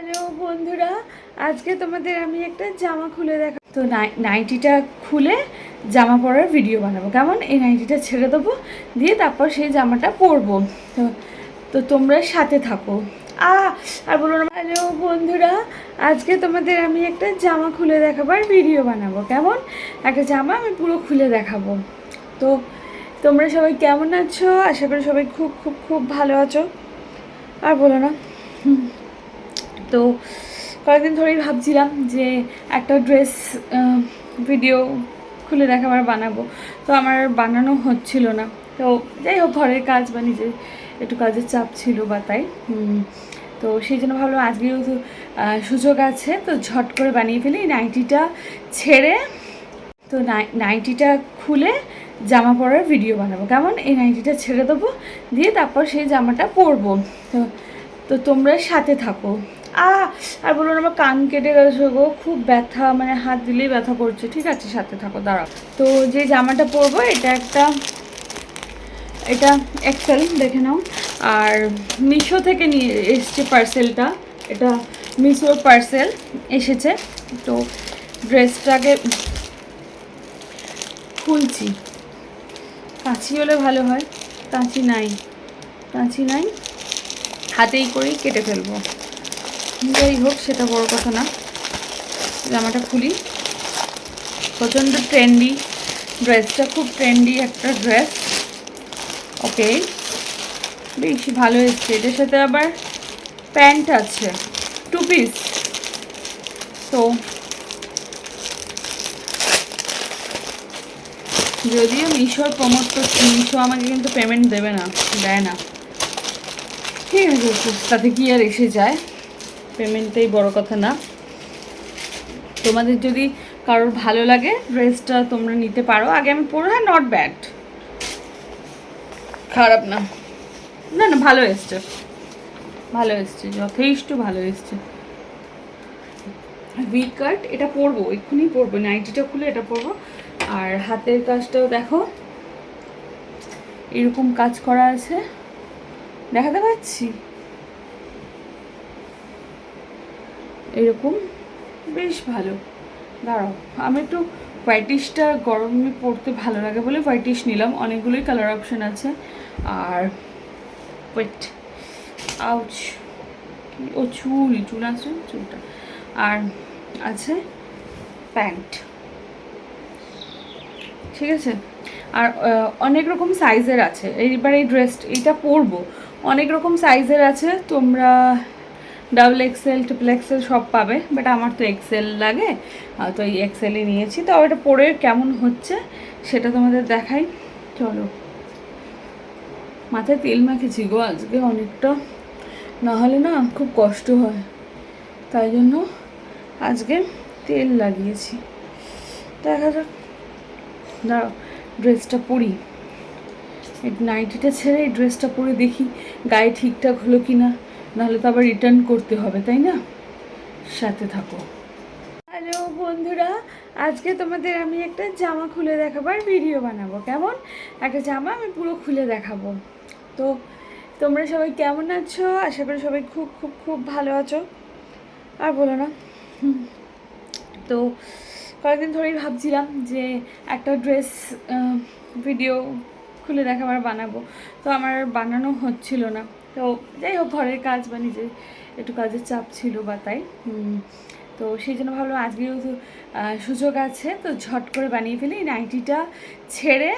Hello বন্ধুরা, আজকে তোমাদের আমি একটা জামা খুলে দেখা তো নাই- নাইটিটা খুলে জামা পরার ভিডিও বানাবো। কেমন? এই নাইটিটা ছেড়ে দেবো, দিয়ে তারপর সেই জামাটা পরবো। তো তো তোমরা সাথে থাকো। আ আর বলো না হ্যালো বন্ধুরা, আজকে তোমাদের আমি একটা জামা খুলে দেখাবার ভিডিও বানাবো। কেমন? একটা জামা আমি পুরো খুলে দেখাবো। তো, তোমরা সবাই কেমন আছো? আশা করি সবাই খুব খুব খুব ভালো আছো। আর বলো না। হুম। তো কয়েকদিন ধরেই ভাবছিলাম যে একটা ড্রেস ভিডিও খুলে দেখাবার বানাবো। তো আমার বানানো হচ্ছিল না। তো যাই হোক, ঘরের কাজ বা নিজের একটু কাজের চাপ ছিল বা তাই। তো সেই জন্য ভাবলাম আজকেও তো সুযোগ আছে, তো ঝট করে বানিয়ে ফেলি। নাইটিটা ছেড়ে, তো নাই- নাইটিটা খুলে জামা পরার ভিডিও বানাবো। কেমন? এই নাইটিটা ছেড়ে দেবো, দিয়ে তারপর সেই জামাটা পরবো। তো তো তোমরা সাথে থাকো। আ আর বলুন আমার কান কেটে গেছে গো, খুব ব্যথা মানে হাত দিলেই ব্যথা করছে। ঠিক আছে, সাথে থাকো, দাঁড়াও। তো যে জামাটা পরবো, এটা একটা, এটা এক্সেল দেখে নাও। আর মিশো থেকে নিয়ে এসছে পার্সেলটা এটা মিশোর পার্সেল এসেছে। তো ড্রেসটাকে খুলছি। কাঁচি হলে ভালো হয়, কাঁচি নাই কাঁচি নাই, হাতেই করেই কেটে ফেলব। যাই হোক, সেটা বড় কথা না। জামাটা খুলি। প্রচণ্ড ট্রেন্ডি ড্রেসটা খুব ট্রেন্ডি একটা ড্রেস ওকে বেশ ভালো এসছে। এটার সাথে আবার প্যান্ট আছে টু পিস তো যদিও মিশোর প্রমোট করছি, মিশো আমাকে কিন্তু পেমেন্ট দেবে না, দেয় না। ঠিক আছে তাতে কি আর এসে যায়? পেমেন্টটাই বড় কথা না। তোমাদের যদি কারোর ভালো লাগে ড্রেসটা তোমরা নিতে পারো। আগে আমি পড়ো হ্যাঁ নট ব্যাড খারাপ না। না না, ভালো এসছে। ভালো এসছে, যথেষ্ট ভালো এসছে। ভি কাট এটা পরবো, এক্ষুনি পরবো। নাইটিটা খুলে এটা পরবো। আর হাতের কাজটাও দেখো। এরকম কাজ করা আছে। দেখাতে পাচ্ছি? এরকম? বেশ ভালো। দাঁড়াও, আমি একটু হোয়াইটিশটা গরমে পরতে ভালো লাগে বলে হোয়াইটিশ নিলাম। অনেকগুলোই কালার অপশান আছে। আর ওয়েট আউচ ও চুল চুল আছে? চুলটা। আর আছে প্যান্ট। ঠিক আছে? আর অনেক রকম সাইজের আছে। এইবার এই ড্রেস এটা পরবো। অনেক রকম সাইজের আছে। তোমরা ডাবল এক্সেল ট্রিপল এক্সেল সব পাবে বাট আমার তো এক্সেল লাগে তো এই এক্সেলই নিয়েছি। তো এটা পরে কেমন হচ্ছে সেটা তোমাদের দেখাই। চলো। মাথায় তেল মাখেছি গো আজকে অনেকটা। না হলে না খুব কষ্ট হয়। তাই জন্য আজকে তেল লাগিয়েছি। দেখা যাক। দাঁড়াও ড্রেসটা পরি। নাইটিটা ছেড়ে এই ড্রেসটা পরে দেখি গায়ে ঠিকঠাক হলো কি না নাহলে তো আবার রিটার্ন করতে হবে, তাই না? সাথে থাকো। হ্যালো বন্ধুরা, আজকে তোমাদের আমি একটা জামা খুলে দেখাবার ভিডিও বানাবো, কেমন? একটা জামা আমি পুরো খুলে দেখাবো। তো তোমরা সবাই কেমন আছো? আশা করি সবাই খুব খুব খুব ভালো আছো। আর বলো না। তো কয়েকদিন ধরেই ভাবছিলাম যে একটা ড্রেস ভিডিও খুলে দেখাবার বানাবো। তো আমার বানানো হচ্ছিল না। তো যাই হোক, ঘরের কাজ বা নিজের একটু কাজের চাপ ছিল বা তাই। তো সেই জন্য ভাবলাম আজকেও তো সুযোগ আছে, তো ঝট করে বানিয়ে ফেলি। নাইটিটা ছেড়ে